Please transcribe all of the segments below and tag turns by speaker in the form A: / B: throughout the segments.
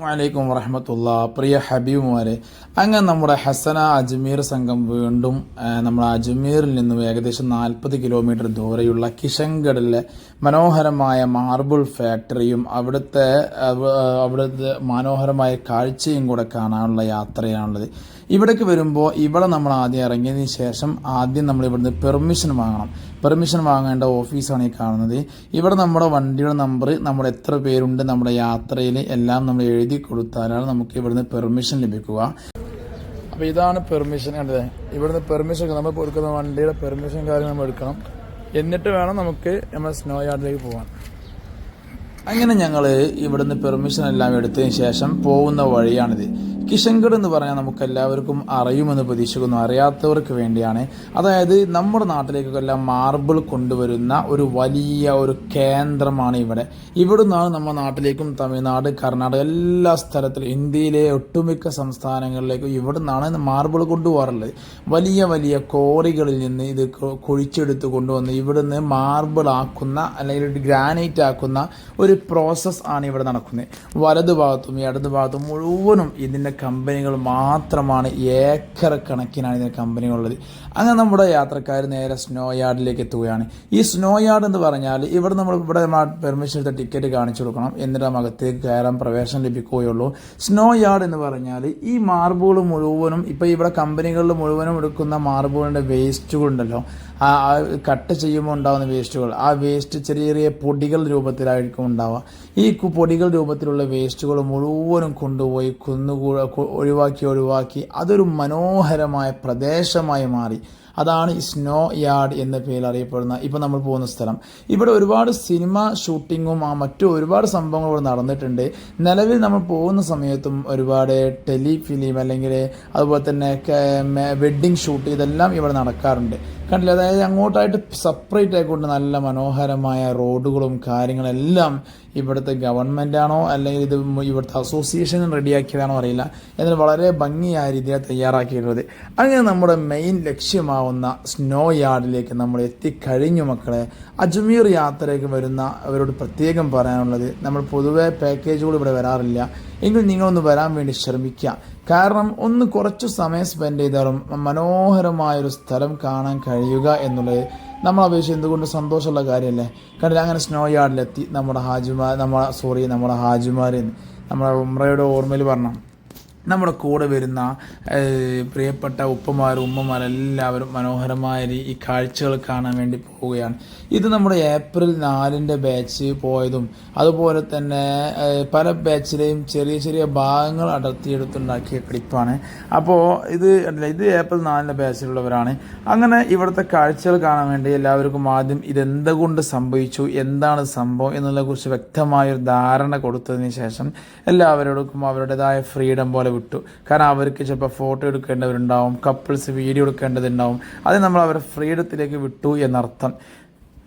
A: വലൈക്കും വറഹമത്തുള്ള. പ്രിയ ഹബീബുമാരെ അങ്ങനെ നമ്മുടെ ഹസന അജ്മീർ സംഘം വീണ്ടും നമ്മുടെ അജ്മീറിൽ നിന്നും ഏകദേശം നാൽപ്പത് കിലോമീറ്റർ ദൂരെയുള്ള കിഷൻഗഡിലെ മനോഹരമായ മാർബിൾ ഫാക്ടറിയും അവിടുത്തെ അവ- അവിടുത്തെ മനോഹരമായ കാഴ്ചയും കൂടെ കാണാനുള്ള യാത്രയാണുള്ളത്. ഇവിടേക്ക് വരുമ്പോൾ ഇവിടെ നമ്മൾ ആദ്യം ഇറങ്ങിയതിന് ശേഷം ആദ്യം നമ്മൾ ഇവിടുന്ന് പെർമിഷൻ വാങ്ങണം. പെർമിഷൻ വാങ്ങേണ്ട ഓഫീസാണ് ഈ കാണുന്നത്. ഇവിടെ നമ്മുടെ വണ്ടിയുടെ നമ്പർ നമ്മൾ എത്ര പേരുണ്ട് നമ്മുടെ യാത്രയിൽ എല്ലാം നമ്മൾ എഴുതി കൊടുത്താലാണ് നമുക്ക് ഇവിടുന്ന് പെർമിഷൻ ലഭിക്കുക. അപ്പോൾ ഇതാണ് പെർമിഷൻ കണ്ടത്. ഇവിടുന്ന് പെർമിഷൻ നമ്മൾ കൊടുക്കുന്ന വണ്ടിയുടെ പെർമിഷൻ കാര്യം നമ്മൾ എടുക്കണം. എന്നിട്ട് വേണം നമുക്ക് നമ്മൾ സ്നോ യാർഡിലേക്ക് പോകാൻ. അങ്ങനെ ഞങ്ങൾ ഇവിടുന്ന് പെർമിഷൻ എല്ലാം എടുത്തതിന് ശേഷം പോകുന്ന വഴിയാണിത്. കിഷൻഗഡ് എന്ന് പറഞ്ഞാൽ നമുക്ക് എല്ലാവർക്കും അറിയുമെന്ന് പ്രതീക്ഷിക്കുന്നു അറിയാത്തവർക്ക് വേണ്ടിയാണ്. അതായത് നമ്മുടെ നാട്ടിലേക്കെല്ലാം മാർബിൾ കൊണ്ടുവരുന്ന ഒരു വലിയ ഒരു കേന്ദ്രമാണ് ഇവിടെ. ഇവിടുന്നാണ് നമ്മുടെ നാട്ടിലേക്കും തമിഴ്നാട് കർണാടക എല്ലാ സ്ഥലത്തിലും ഇന്ത്യയിലെ ഒട്ടുമിക്ക സംസ്ഥാനങ്ങളിലേക്കും ഇവിടുന്നാണ് മാർബിൾ കൊണ്ടുപോകാറുള്ളത്. വലിയ വലിയ കോറികളിൽ നിന്ന് ഇത് കുഴിച്ചെടുത്ത് കൊണ്ടുവന്ന് ഇവിടുന്ന് മാർബിൾ ആക്കുന്ന അല്ലെങ്കിൽ ഗ്രാനൈറ്റ് ആക്കുന്ന ഒരു പ്രോസസ്സ് ആണ് ഇവിടെ നടക്കുന്നത്. വലതു ഭാഗത്തും ഇടതു ഭാഗത്തും മുഴുവനും ഇതിന്റെ കമ്പനികൾ മാത്രമാണ് ഏക്കർ കണക്കിനാണ് ഇതിന്റെ കമ്പനികളുള്ളത്. അങ്ങനെ നമ്മുടെ യാത്രക്കാർ നേരെ സ്നോ യാർഡിലേക്ക് എത്തുകയാണ്. ഈ സ്നോ യാർഡ് എന്ന് പറഞ്ഞാൽ ഇവിടെ നമ്മൾ ഇവിടെ പെർമിഷൻ എടുത്ത ടിക്കറ്റ് കാണിച്ചു കൊടുക്കണം. എന്നിട്ട് നമുക്ക് അകത്തേക്ക് കയറാൻ പ്രവേശനം ലഭിക്കുകയുള്ളൂ. സ്നോ യാർഡ് എന്ന് പറഞ്ഞാൽ ഈ മാർബിൾ മുഴുവനും ഇപ്പോൾ ഇവിടെ കമ്പനികളിൽ മുഴുവനും എടുക്കുന്ന മാർബിളിന്റെ വേസ്റ്റുകൾ ഉണ്ടല്ലോ. ആ കട്ട് ചെയ്യുമ്പോൾ ഉണ്ടാകുന്ന വേസ്റ്റുകൾ ആ വേസ്റ്റ് ചെറിയ ചെറിയ പൊടികൾ രൂപത്തിലായിരിക്കും ഉണ്ടാവുക. ഈ പൊടികൾ രൂപത്തിലുള്ള വേസ്റ്റുകൾ മുഴുവനും കൊണ്ടുപോയി കുന്നുകൂട ഒഴിവാക്കി ഒഴിവാക്കി അതൊരു മനോഹരമായ പ്രദേശമായി മാറി. അതാണ് സ്നോ യാർഡ് എന്ന പേരിൽ അറിയപ്പെടുന്ന ഇപ്പോൾ നമ്മൾ പോകുന്ന സ്ഥലം. ഇവിടെ ഒരുപാട് സിനിമ ഷൂട്ടിങ്ങും ആ മറ്റു ഒരുപാട് സംഭവങ്ങൾ ഇവിടെ നടന്നിട്ടുണ്ട്. നിലവിൽ നമ്മൾ പോകുന്ന സമയത്തും ഒരുപാട് ടെലി ഫിലിം അല്ലെങ്കിൽ അതുപോലെ തന്നെ വെഡ്ഡിങ് ഷൂട്ട് ഇതെല്ലാം ഇവിടെ നടക്കാറുണ്ട്. കണ്ടില്ല? അതായത് അങ്ങോട്ടായിട്ട് സെപ്പറേറ്റ് ആയിക്കൊണ്ട് നല്ല മനോഹരമായ റോഡുകളും കാര്യങ്ങളെല്ലാം ഇവിടുത്തെ ഗവൺമെന്റാണോ അല്ലെങ്കിൽ ഇത് ഇവിടുത്തെ അസോസിയേഷൻ റെഡിയാക്കിയതാണോ അറിയില്ല. എന്നാൽ വളരെ ഭംഗിയായ രീതിയിൽ തയ്യാറാക്കിയിട്ടുള്ളത് അങ്ങനെ നമ്മുടെ മെയിൻ ലക്ഷ്യമാവുന്ന സ്നോ യാർഡിലേക്ക് നമ്മൾ എത്തിക്കഴിഞ്ഞു മക്കളെ. അജ്മീർ യാത്രയ്ക്ക് വരുന്ന അവരോട് പ്രത്യേകം പറയാനുള്ളത് നമ്മൾ പൊതുവേ പാക്കേജുകൾ ഇവിടെ വരാറില്ല. എങ്കിൽ നിങ്ങളൊന്ന് വരാൻ വേണ്ടി ശ്രമിക്കുക കാരണം ഒന്ന് കുറച്ച് സമയം സ്പെൻഡ് ചെയ്താലും മനോഹരമായൊരു സ്ഥലം കാണാൻ കഴിയുക എന്നുള്ളത് നമ്മൾ അപേക്ഷിച്ച് എന്തുകൊണ്ട് സന്തോഷമുള്ള കാര്യമല്ലേ? കണ്ടില്ല അങ്ങനെ സ്നോ യാർഡിലെത്തി നമ്മുടെ ഹാജിമാർ നമ്മുടെ സോറി നമ്മുടെ ഹാജിമാർ നമ്മുടെ ഉമ്രയുടെ ഓർമ്മയിൽ പറഞ്ഞു നമ്മുടെ കൂടെ വരുന്ന പ്രിയപ്പെട്ട ഉപ്പമാരും ഉമ്മമാരെല്ലാവരും മനോഹരമായ ഈ കാഴ്ചകൾ കാണാൻ വേണ്ടി പോവുകയാണ്. ഇത് നമ്മുടെ ഏപ്രിൽ നാലിന്റെ ബാച്ച് പോയതും അതുപോലെ തന്നെ പല ബാച്ചിലെയും ചെറിയ ചെറിയ ഭാഗങ്ങൾ അടർത്തിയെടുത്തുണ്ടാക്കിയ ക്ലിപ്പാണ് അപ്പോൾ ഇത് ഇത് ഏപ്രിൽ നാലിന്റെ ബാച്ചിലുള്ളവരാണ് അങ്ങനെ ഇവിടുത്തെ കാഴ്ചകൾ കാണാൻ വേണ്ടി എല്ലാവർക്കും ആദ്യം ഇതെന്തുകൊണ്ട് സംഭവിച്ചു എന്താണ് സംഭവം എന്നുള്ളതിനെക്കുറിച്ച് വ്യക്തമായൊരു ധാരണ കൊടുത്തതിന് ശേഷം എല്ലാവരോടും അവരുടേതായ ഫ്രീഡം പോലെ വിട്ടു. കാരണം അവർക്ക് ചിലപ്പോൾ ഫോട്ടോ എടുക്കേണ്ടവരുണ്ടാവും കപ്പിൾസ് വീഡിയോ എടുക്കേണ്ടതുണ്ടാവും. അത് നമ്മൾ അവരെ ഫ്രീഡത്തിലേക്ക് വിട്ടു എന്നർത്ഥം.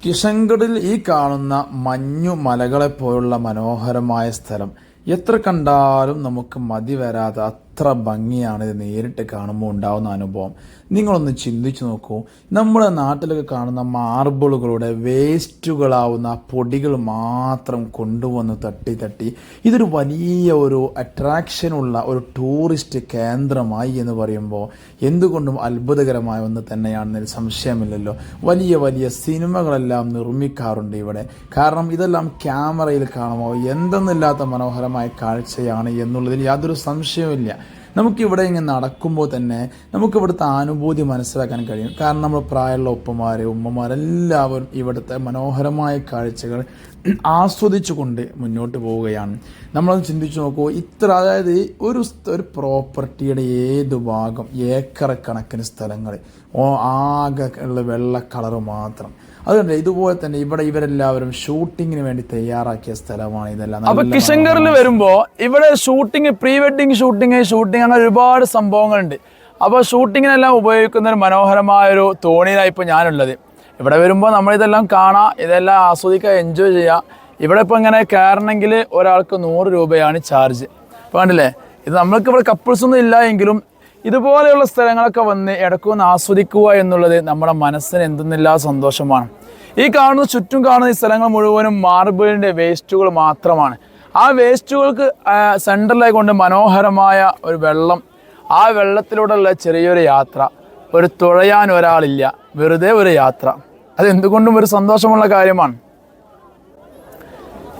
A: കിഷൻഗഡിൽ ഈ കാണുന്ന മഞ്ഞു മലകളെപ്പോലുള്ള മനോഹരമായ സ്ഥലം. എത്ര കണ്ടാലും നമുക്ക് മതി വരാതെ അത്ര ഭംഗിയാണ് ഇത് നേരിട്ട് കാണുമ്പോൾ ഉണ്ടാകുന്ന അനുഭവം. നിങ്ങളൊന്ന് ചിന്തിച്ചു നോക്കൂ. നമ്മുടെ നാട്ടിലൊക്കെ കാണുന്ന മാർബിളുകളുടെ വേസ്റ്റുകളാവുന്ന പൊടികൾ മാത്രം കൊണ്ടുവന്ന് തട്ടി തട്ടി. ഇതൊരു വലിയ ഒരു അട്രാക്ഷനുള്ള ഒരു ടൂറിസ്റ്റ് കേന്ദ്രമായി എന്ന് പറയുമ്പോൾ എന്തുകൊണ്ടും അത്ഭുതകരമായ ഒന്ന് തന്നെയാണെന്നതിൽ സംശയമില്ലല്ലോ. വലിയ വലിയ സിനിമകളെല്ലാം നിർമ്മിക്കാറുണ്ട് ഇവിടെ. കാരണം ഇതെല്ലാം ക്യാമറയിൽ കാണുമ്പോൾ എന്തെന്നില്ലാത്ത മനോഹരമായ കാഴ്ചയാണ് എന്നുള്ളതിൽ യാതൊരു സംശയവുമില്ല. നമുക്കിവിടെ ഇങ്ങനെ നടക്കുമ്പോൾ തന്നെ നമുക്കിവിടുത്തെ അനുഭൂതി മനസ്സിലാക്കാൻ കഴിയും. കാരണം നമ്മൾ പ്രായമുള്ള ഉപ്പമാർ ഉമ്മമാർ എല്ലാവരും ഇവിടുത്തെ മനോഹരമായ കാഴ്ചകൾ ആസ്വദിച്ചുകൊണ്ട് മുന്നോട്ട് പോവുകയാണ്. നമ്മളത് ചിന്തിച്ചു നോക്കൂ ഇത്ര അതായത് ഒരു ഒരു പ്രോപ്പർട്ടിയുടെ ഏത് ഭാഗം ഏക്കർ കണക്കിന് സ്ഥലങ്ങൾ ഓ ആകെ ഉള്ള വെള്ള കളർ മാത്രം. അതുകൊണ്ട് ഇതുപോലെ തന്നെ ഇവിടെ ഇവരെല്ലാവരും ഷൂട്ടിങ്ങിന് വേണ്ടി തയ്യാറാക്കിയ സ്ഥലമാണ് ഇതെല്ലാം.
B: അപ്പൊ
A: കിഷങ്കറിൽ
B: കിഷൻഗറിൽ വരുമ്പോ ഇവിടെ shooting pre wedding shooting shooting അങ്ങനെ ഒരുപാട് സംഭവങ്ങളുണ്ട്. അപ്പോൾ ഷൂട്ടിങ്ങിനെല്ലാം ഉപയോഗിക്കുന്ന ഒരു മനോഹരമായ ഒരു തോണിയിലാണ് ഇപ്പോൾ ഞാനുള്ളത്. ഇവിടെ വരുമ്പോൾ നമ്മളിതെല്ലാം കാണാം ഇതെല്ലാം ആസ്വദിക്കുക എൻജോയ് ചെയ്യുക ഇവിടെ ഇപ്പോൾ ഇങ്ങനെ കയറണമെങ്കിൽ ഒരാൾക്ക് നൂറ് രൂപയാണ് ചാർജ് അപ്പോൾ കണ്ടില്ലേ? ഇത് നമ്മൾക്ക് ഇവിടെ കപ്പിൾസ് ഒന്നും ഇല്ല എങ്കിലും ഇതുപോലെയുള്ള സ്ഥലങ്ങളൊക്കെ വന്ന് ഇടക്കൊന്ന് ആസ്വദിക്കുക എന്നുള്ളത് നമ്മുടെ മനസ്സിന് എന്തെന്നില്ലാ സന്തോഷമാണ്. ഈ കാണുന്ന ചുറ്റും കാണുന്ന ഈ സ്ഥലങ്ങൾ മുഴുവനും മാർബിളിന്റെ വേസ്റ്റുകൾ മാത്രമാണ്. ആ വേസ്റ്റുകൾക്ക് സെന്ററിലായി കൊണ്ട് മനോഹരമായ ഒരു വെള്ളം ആ വെള്ളത്തിലൂടെയുള്ള ചെറിയൊരു യാത്ര. ഒരു തുഴയാൻ ഒരാളില്ല വെറുതെ ഒരു യാത്ര. അത് എന്തുകൊണ്ടും ഒരു സന്തോഷമുള്ള കാര്യമാണ്.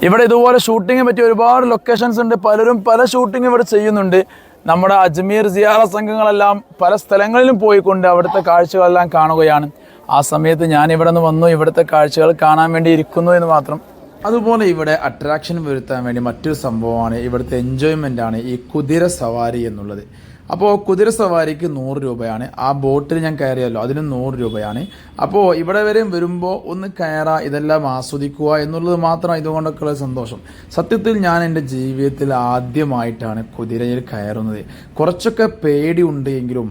B: ഇവിടെ ഇതുപോലെ ഷൂട്ടിങ്ങിന് പറ്റി ഒരുപാട് ലൊക്കേഷൻസ് ഉണ്ട്. പലരും പല ഷൂട്ടിംഗ് ഇവിടെ ചെയ്യുന്നുണ്ട്. നമ്മുടെ അജ്മീർ സിയാറ സംഘങ്ങളെല്ലാം പല സ്ഥലങ്ങളിലും പോയിക്കൊണ്ട് അവിടുത്തെ കാഴ്ചകളെല്ലാം കാണുകയാണ്. ആ സമയത്ത് ഞാൻ ഇവിടെ നിന്ന് വന്നു. ഇവിടുത്തെ കാഴ്ചകൾ കാണാൻ വേണ്ടി ഇരിക്കുന്നു എന്ന് മാത്രം.
A: അതുപോലെ ഇവിടെ അട്രാക്ഷൻ വരുത്താൻ വേണ്ടി മറ്റൊരു സംഭവമാണ് ഇവിടുത്തെ എൻജോയ്മെന്റ് ആണ് ഈ കുതിര സവാരി എന്നുള്ളത്. അപ്പോൾ കുതിര സവാരിക്ക് നൂറ് രൂപയാണ്. ആ ബോട്ടിൽ ഞാൻ കയറിയല്ലോ അതിന് നൂറ് രൂപയാണ്. അപ്പോൾ ഇവിടെ വരെ വരുമ്പോൾ ഒന്ന് കയറാ ഇതെല്ലാം ആസ്വദിക്കുക എന്നുള്ളത് മാത്രം ഇതുകൊണ്ടൊക്കെയുള്ള സന്തോഷം. സത്യത്തിൽ ഞാൻ എന്റെ ജീവിതത്തിൽ ആദ്യമായിട്ടാണ് കുതിരയിൽ കയറുന്നത്. കുറച്ചൊക്കെ പേടി ഉണ്ട് എങ്കിലും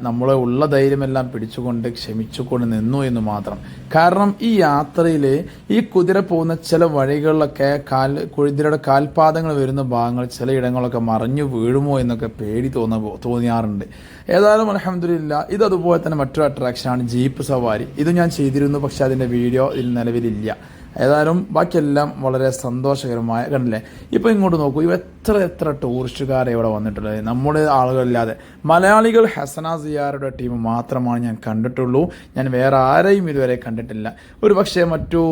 A: നമ്മളെ ഉള്ള ധൈര്യമെല്ലാം പിടിച്ചുകൊണ്ട് ക്ഷമിച്ചുകൊണ്ട് നിന്നു എന്ന് മാത്രം. കാരണം ഈ യാത്രയിൽ ഈ കുതിര പോകുന്ന ചില വഴികളിലൊക്കെ കാൽ കുതിരയുടെ കാൽപാദങ്ങൾ വരുന്ന ഭാഗങ്ങൾ ചില ഇടങ്ങളൊക്കെ മറിഞ്ഞു വീഴുമോ എന്നൊക്കെ പേടി തോന്ന തോന്നിയാറുണ്ട്. ഏതായാലും അലഹമില്ല ഇത് അതുപോലെ തന്നെ മറ്റൊരു അട്രാക്ഷനാണ് ജീപ്പ് സവാരി. ഇത് ഞാൻ ചെയ്തിരുന്നു പക്ഷെ അതിന്റെ വീഡിയോ ഇതിൽ നിലവിലില്ല. ഏതായാലും ബാക്കിയെല്ലാം വളരെ സന്തോഷകരമായ കണ്ടില്ലേ? ഇപ്പോൾ ഇങ്ങോട്ട് നോക്കൂ ഇവ എത്ര എത്ര ടൂറിസ്റ്റുകാരെ ഇവിടെ വന്നിട്ടുള്ളത്. നമ്മുടെ ആളുകളില്ലാതെ. മലയാളികൾ ഹസന സിയാറുടെ ടീം മാത്രമാണ് ഞാൻ കണ്ടിട്ടുള്ളൂ. ഞാൻ വേറെ ആരെയും ഇതുവരെ കണ്ടിട്ടില്ല. ഒരു പക്ഷേ മറ്റു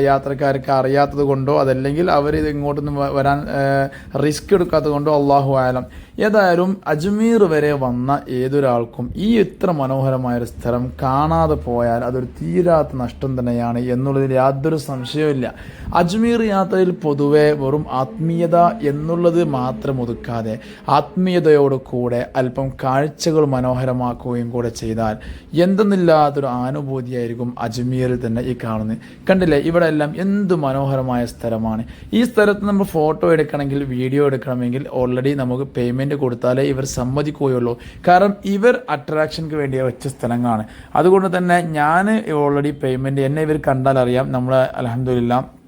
A: യാത്രക്കാർക്ക് അറിയാത്തത് കൊണ്ടോ അതല്ലെങ്കിൽ അവർ ഇത് ഇങ്ങോട്ടൊന്നും വരാൻ റിസ്ക് എടുക്കാത്തത് കൊണ്ടോ അള്ളാഹു ആയാലും ഏതായാലും അജ്മീർ വരെ വന്ന ഏതൊരാൾക്കും ഈ ഇത്ര മനോഹരമായ ഒരു സ്ഥലം കാണാതെ പോയാൽ അതൊരു തീരാത്ത നഷ്ടം തന്നെയാണ് എന്നുള്ളതിൽ യാതൊരു സംശയവുമില്ല. അജ്മീർ യാത്രയിൽ പൊതുവെ വെറും ആത്മീയത എന്നുള്ളത് മാത്രം ഒതുക്കാതെ ആത്മീയതയോട് കൂടെ അല്പം കാഴ്ചകൾ മനോഹരമാക്കുകയും കൂടെ ചെയ്താൽ എന്തെന്നില്ലാത്തൊരു അനുഭൂതിയായിരിക്കും അജ്മീറിൽ തന്നെ ഈ കാണുന്നത്. കണ്ടില്ലേ? ഇവിടെ എല്ലാം എന്ത് മനോഹരമായ സ്ഥലമാണ്. ഈ സ്ഥലത്ത് നമ്മൾ ഫോട്ടോ എടുക്കണമെങ്കിൽ വീഡിയോ എടുക്കണമെങ്കിൽ ഓൾറെഡി നമുക്ക് പേയ്മെന്റ് കൊടുത്താലേ ഇവർ സമ്മതിക്കുകയുള്ളൂ. കാരണം ഇവർ അട്രാക്ഷൻക്ക് വേണ്ടി വെച്ച സ്ഥലങ്ങളാണ്. അതുകൊണ്ട് തന്നെ ഞാൻ ഓൾറെഡി പേയ്മെന്റ് എന്നെ ഇവർ കണ്ടാൽ അറിയാം നമ്മൾ അലഹമില്ല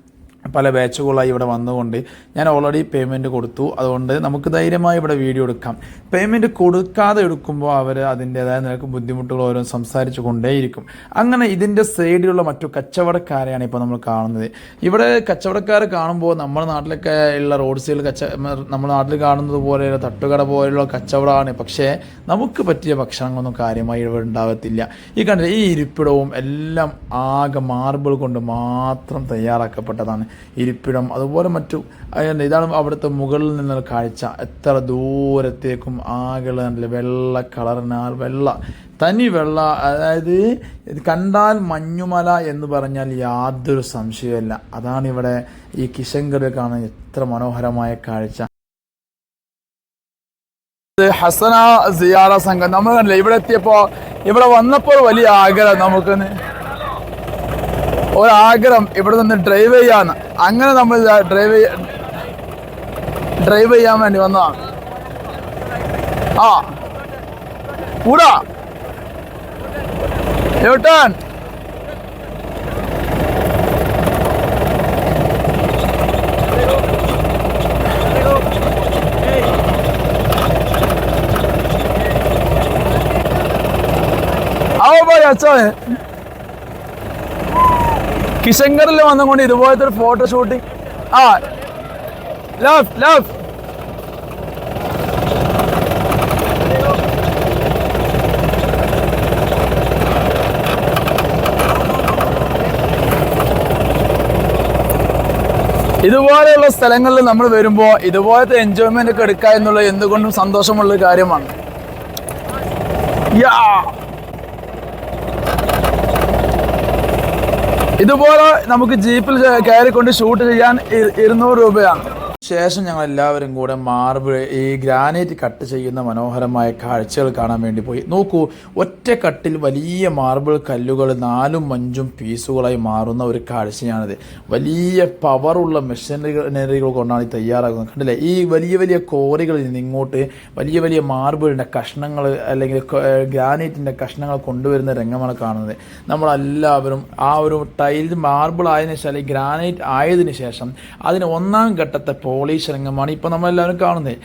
A: പല ബാച്ചുകളായി ഇവിടെ വന്നുകൊണ്ട് ഞാൻ ഓൾറെഡി പേയ്മെന്റ് കൊടുത്തു. അതുകൊണ്ട് നമുക്ക് ധൈര്യമായി ഇവിടെ വീഡിയോ എടുക്കാം. പേയ്മെന്റ് കൊടുക്കാതെ എടുക്കുമ്പോൾ അവർ അതിന്റേതായ നിലയ്ക്ക് ബുദ്ധിമുട്ടുകൾ ഓരോ സംസാരിച്ചു കൊണ്ടേയിരിക്കും. അങ്ങനെ ഇതിന്റെ സൈഡിലുള്ള മറ്റു കച്ചവടക്കാരെയാണ് ഇപ്പോൾ നമ്മൾ കാണുന്നത്. ഇവിടെ കച്ചവടക്കാരെ കാണുമ്പോൾ നമ്മുടെ നാട്ടിലൊക്കെ ഉള്ള റോഡ് സൈഡിൽ കച്ച നമ്മുടെ നാട്ടിൽ കാണുന്നത് പോലെയുള്ള തട്ടുകട പോലെയുള്ള കച്ചവടമാണ്. പക്ഷേ നമുക്ക് പറ്റിയ ഭക്ഷണങ്ങളൊന്നും കാര്യമായി ഇവിടെ ഉണ്ടാകത്തില്ല. ഈ കണ്ടില്ല ഈ ഇരിപ്പിടവും എല്ലാം ആകെ മാർബിൾ കൊണ്ട് മാത്രം തയ്യാറാക്കപ്പെട്ടതാണ്. ഇരിപ്പിടം അതുപോലെ മറ്റു ഇതാണ് അവിടുത്തെ മുകളിൽ നിന്നുള്ള കാഴ്ച. എത്ര ദൂരത്തേക്കും ആകെ വെള്ള കളറിനാൽ വെള്ള തനി വെള്ള അതായത് കണ്ടാൽ മഞ്ഞുമല എന്ന് പറഞ്ഞാൽ യാതൊരു സംശയമല്ല അതാണ് ഇവിടെ ഈ കിഷൻഗഡ് കാണുന്ന എത്ര മനോഹരമായ കാഴ്ച.
B: ഹസന സിയാറ സംഘം. നമ്മൾ കണ്ടില്ല ഇവിടെ എത്തിയപ്പോ ഇവിടെ വന്നപ്പോൾ വലിയ ആഗ്രഹം നമുക്കൊന്ന് ഒരാഗ്രഹം ഇവിടെ നിന്ന് ഡ്രൈവ് ചെയ്യാന്ന്. അങ്ങനെ നമ്മൾ ഡ്രൈവ് ഡ്രൈവ് ചെയ്യാൻ വേണ്ടി വന്നതാണ്. ആ. കൂടാ U turn How about that? കിഷങ്കറിൽ വന്നുകൊണ്ട് ഇതുപോലത്തെ ഒരു ഫോട്ടോ ഷൂട്ടിംഗ് ആ. ലവ് ലവ് ഇതുപോലെയുള്ള സ്ഥലങ്ങളിൽ നമ്മൾ വരുമ്പോൾ ഇതുപോലത്തെ എൻജോയ്മെന്റ് ഒക്കെ എടുക്കുക എന്നുള്ളത് എന്തുകൊണ്ടും സന്തോഷമുള്ള കാര്യമാണ്. യാ. ഇതുപോലെ നമുക്ക് ജീപ്പിൽ കയറിക്കൊണ്ട് ഷൂട്ട് ചെയ്യാൻ ഇരുന്നൂറ് രൂപയാണ്.
A: ശേഷം ഞങ്ങൾ എല്ലാവരും കൂടെ മാർബിൾ ഈ ഗ്രാനൈറ്റ് കട്ട് ചെയ്യുന്ന മനോഹരമായ കാഴ്ചകൾ കാണാൻ വേണ്ടി പോയി. നോക്കൂ ഒറ്റ കട്ടിൽ വലിയ മാർബിൾ കല്ലുകൾ നാലും അഞ്ചും പീസുകളായി മാറുന്ന ഒരു കാഴ്ചയാണിത്. വലിയ പവറുള്ള മെഷീനറികൾ കൊണ്ടാണ് ഈ തയ്യാറാക്കുന്നത്. കണ്ടില്ലേ? ഈ വലിയ വലിയ കോറികളിൽ നിന്ന് ഇങ്ങോട്ട് വലിയ വലിയ മാർബിളിന്റെ കഷ്ണങ്ങൾ അല്ലെങ്കിൽ ഗ്രാനൈറ്റിന്റെ കഷ്ണങ്ങൾ കൊണ്ടുവരുന്ന രംഗമാണ് കാണുന്നത്. നമ്മളെല്ലാവരും ആ ഒരു ടൈൽ മാർബിൾ ആയതിനു ശേഷം അല്ലെങ്കിൽ ഗ്രാനൈറ്റ് ആയതിനു ശേഷം അതിന് ഒന്നാം ഘട്ടത്തെ പോളിഷ് രംഗമാണ് ഇപ്പോൾ നമ്മളെല്ലാവരും കാണുന്നത്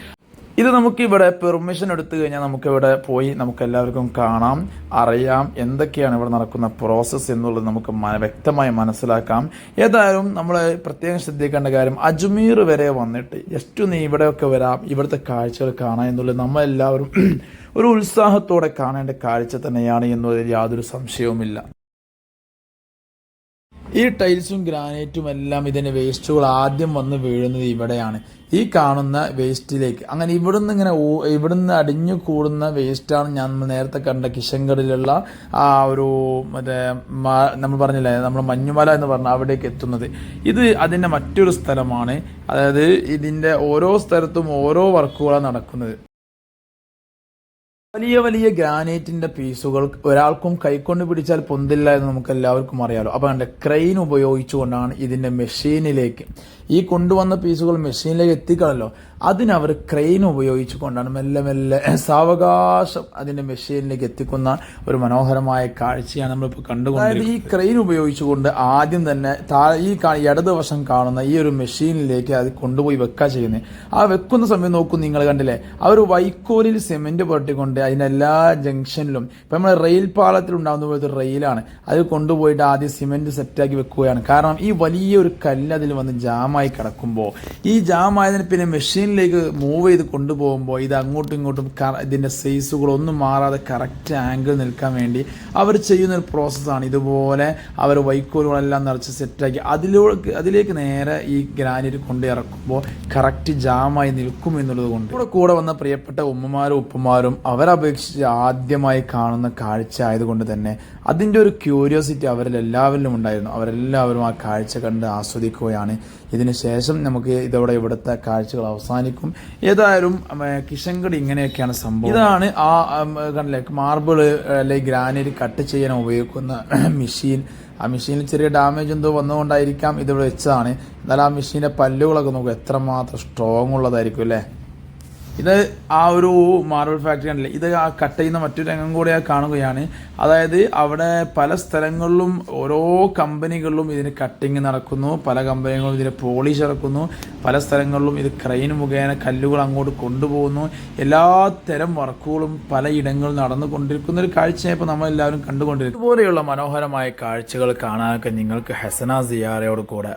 A: ഇത് നമുക്കിവിടെ പെർമിഷൻ എടുത്തു കഴിഞ്ഞാൽ നമുക്കിവിടെ പോയി നമുക്ക് എല്ലാവർക്കും കാണാം അറിയാം എന്തൊക്കെയാണ് ഇവിടെ നടക്കുന്ന പ്രോസസ്സ് എന്നുള്ളത് നമുക്ക് വ്യക്തമായി മനസ്സിലാക്കാം. ഏതായാലും നമ്മൾ പ്രത്യേകം ശ്രദ്ധിക്കേണ്ട കാര്യം അജ്മീർ വരെ വന്നിട്ട് ജസ്റ്റ് ഒന്ന് ഇവിടെയൊക്കെ വരാം ഇവിടുത്തെ കാഴ്ചകൾ കാണാം എന്നുള്ളത് നമ്മളെല്ലാവരും ഒരു ഉത്സാഹത്തോടെ കാണേണ്ട കാഴ്ച തന്നെയാണ് എന്നതിൽ യാതൊരു സംശയവുമില്ല. ഈ ടൈൽസും ഗ്രാനൈറ്റും എല്ലാം ഇതിന്റെ വേസ്റ്റുകൾ ആദ്യം വന്ന് വീഴുന്നത് ഇവിടെയാണ്. ഈ കാണുന്ന വേസ്റ്റിലേക്ക്. അങ്ങനെ ഇവിടുന്ന് ഇങ്ങനെ ഇവിടുന്ന് അടിഞ്ഞു കൂടുന്ന വേസ്റ്റാണ് ഞാൻ നേരത്തെ കണ്ട കിഷൻഗഡിലുള്ള ആ ഒരു മറ്റേ നമ്മൾ പറഞ്ഞില്ലേ നമ്മൾ മഞ്ഞുമല എന്ന് പറഞ്ഞ അവിടേക്ക് എത്തുന്നത്. ഇത് അതിന്റെ മറ്റൊരു സ്ഥലമാണ്. അതായത് ഇതിന്റെ ഓരോ സ്ഥലത്തും ഓരോ വർക്കുകളാണ് നടക്കുന്നത്. വലിയ വലിയ ഗ്രാനൈറ്റിന്റെ പീസുകൾ ഒരാൾക്കും കൈക്കൊണ്ട് പിടിച്ചാൽ പൊന്തില്ല എന്ന് നമുക്ക് എല്ലാവർക്കും അറിയാലോ. അപ്പൊ എന്റെ ക്രെയിൻ ഉപയോഗിച്ചുകൊണ്ടാണ് ഇതിന്റെ മെഷീനിലേക്ക് ഈ കൊണ്ടുവന്ന പീസുകൾ മെഷീനിലേക്ക് എത്തിക്കണല്ലോ. അതിനവർ ക്രെയിൻ ഉപയോഗിച്ചുകൊണ്ടാണ് മെല്ലെ മെല്ലെ സാവകാശം അതിന്റെ മെഷീനിലേക്ക് എത്തിക്കുന്ന ഒരു മനോഹരമായ കാഴ്ചയാണ് നമ്മളിപ്പോൾ കണ്ടുകൊണ്ടിരിക്കുന്നത്. ഈ ക്രെയിൻ ഉപയോഗിച്ചുകൊണ്ട് ആദ്യം തന്നെ ഈ ഇടതുവശം കാണുന്ന ഈ ഒരു മെഷീനിലേക്ക് അത് കൊണ്ടുപോയി വെക്കുക ചെയ്യുന്നത് ആ വെക്കുന്ന സമയം നോക്കും നിങ്ങൾ കണ്ടില്ലേ? അവർ വൈക്കോലിൽ സിമെന്റ് പുരട്ടിക്കൊണ്ട് അതിന്റെ എല്ലാ ജംഗ്ഷനിലും ഇപ്പൊ നമ്മൾ റെയിൽ പാളത്തിൽ ഉണ്ടാകുന്ന പോലത്തെ റെയിലാണ്. അത് കൊണ്ടുപോയിട്ട് ആദ്യം സിമെന്റ് സെറ്റാക്കി വെക്കുകയാണ്. കാരണം ഈ വലിയൊരു കല്ല് അതിൽ വന്ന് ജാമായി കിടക്കുമ്പോൾ ഈ ജാമായതിന് പിന്നെ മെഷീനിലേക്ക് മൂവ് ചെയ്ത് കൊണ്ടുപോകുമ്പോൾ ഇത് അങ്ങോട്ടും ഇങ്ങോട്ടും കറ ഇതിന്റെ സൈസുകളൊന്നും മാറാതെ കറക്റ്റ് ആംഗിൾ നിൽക്കാൻ വേണ്ടി അവർ ചെയ്യുന്ന ഒരു പ്രോസസ്സാണ് ഇതുപോലെ അവർ വൈക്കോലുകളെല്ലാം നിറച്ച് സെറ്റാക്കി അതിലേക്ക് അതിലേക്ക് നേരെ ഈ ഗ്രാനൈറ്റ് കൊണ്ട് ഇറക്കുമ്പോൾ കറക്റ്റ് ജാമായി നിൽക്കും എന്നുള്ളത് കൊണ്ട്. കൂടെ കൂടെ വന്ന പ്രിയപ്പെട്ട ഉമ്മമാരും ഉപ്പമാരും അവരപേക്ഷിച്ച് ആദ്യമായി കാണുന്ന കാഴ്ച ആയതുകൊണ്ട് തന്നെ അതിന്റെ ഒരു ക്യൂരിയോസിറ്റി അവരിൽ എല്ലാവരിലും ഉണ്ടായിരുന്നു. അവരെല്ലാവരും ആ കാഴ്ച കണ്ട് ആസ്വദിക്കുകയാണ്. ഇതിന് ശേഷം നമുക്ക് ഇതോടെ ഇവിടുത്തെ കാഴ്ചകൾ അവസാനിക്കും. ഏതായാലും കിഷൻഗഡ് ഇങ്ങനെയൊക്കെയാണ് സംഭവം. ഇതാണ് ആ കണ്ടില്ലേ മാർബിൾ അല്ലെങ്കിൽ ഗ്രാനൈറ്റ് കട്ട് ചെയ്യാൻ ഉപയോഗിക്കുന്ന മെഷീൻ. ആ മെഷീനിൽ ചെറിയ ഡാമേജ് എന്തോ വന്നുകൊണ്ടായിരിക്കാം ഇതിവിടെ വെച്ചതാണ്. എന്നാൽ ആ മെഷീന്റെ പല്ലുകളൊക്കെ നോക്കുക എത്രമാത്രം സ്ട്രോങ് ഉള്ളതായിരിക്കും അല്ലേ? ഇത് ആ ഒരു മാർബിൾ ഫാക്ടറി ആണല്ലേ. ഇത് ആ കട്ട് ചെയ്യുന്ന മറ്റൊരു രംഗം കൂടെ കാണുകയാണ്. അതായത് അവിടെ പല സ്ഥലങ്ങളിലും ഓരോ കമ്പനികളിലും ഇതിന് കട്ടിങ് നടക്കുന്നു. പല കമ്പനികളും ഇതിന് പോളിഷ് ഇറക്കുന്നു. പല സ്ഥലങ്ങളിലും ഇത് ക്രെയിൻ മുഖേന കല്ലുകൾ അങ്ങോട്ട് കൊണ്ടുപോകുന്നു. എല്ലാ തരം വർക്കുകളും പലയിടങ്ങളിൽ നടന്നുകൊണ്ടിരിക്കുന്ന ഒരു കാഴ്ചയെ ഇപ്പോൾ നമ്മളെല്ലാവരും കണ്ടുകൊണ്ടിരിക്കും ഇതുപോലെയുള്ള മനോഹരമായ കാഴ്ചകൾ കാണാനൊക്കെ നിങ്ങൾക്ക് ഹസന സിയാറയോട് കൂടെ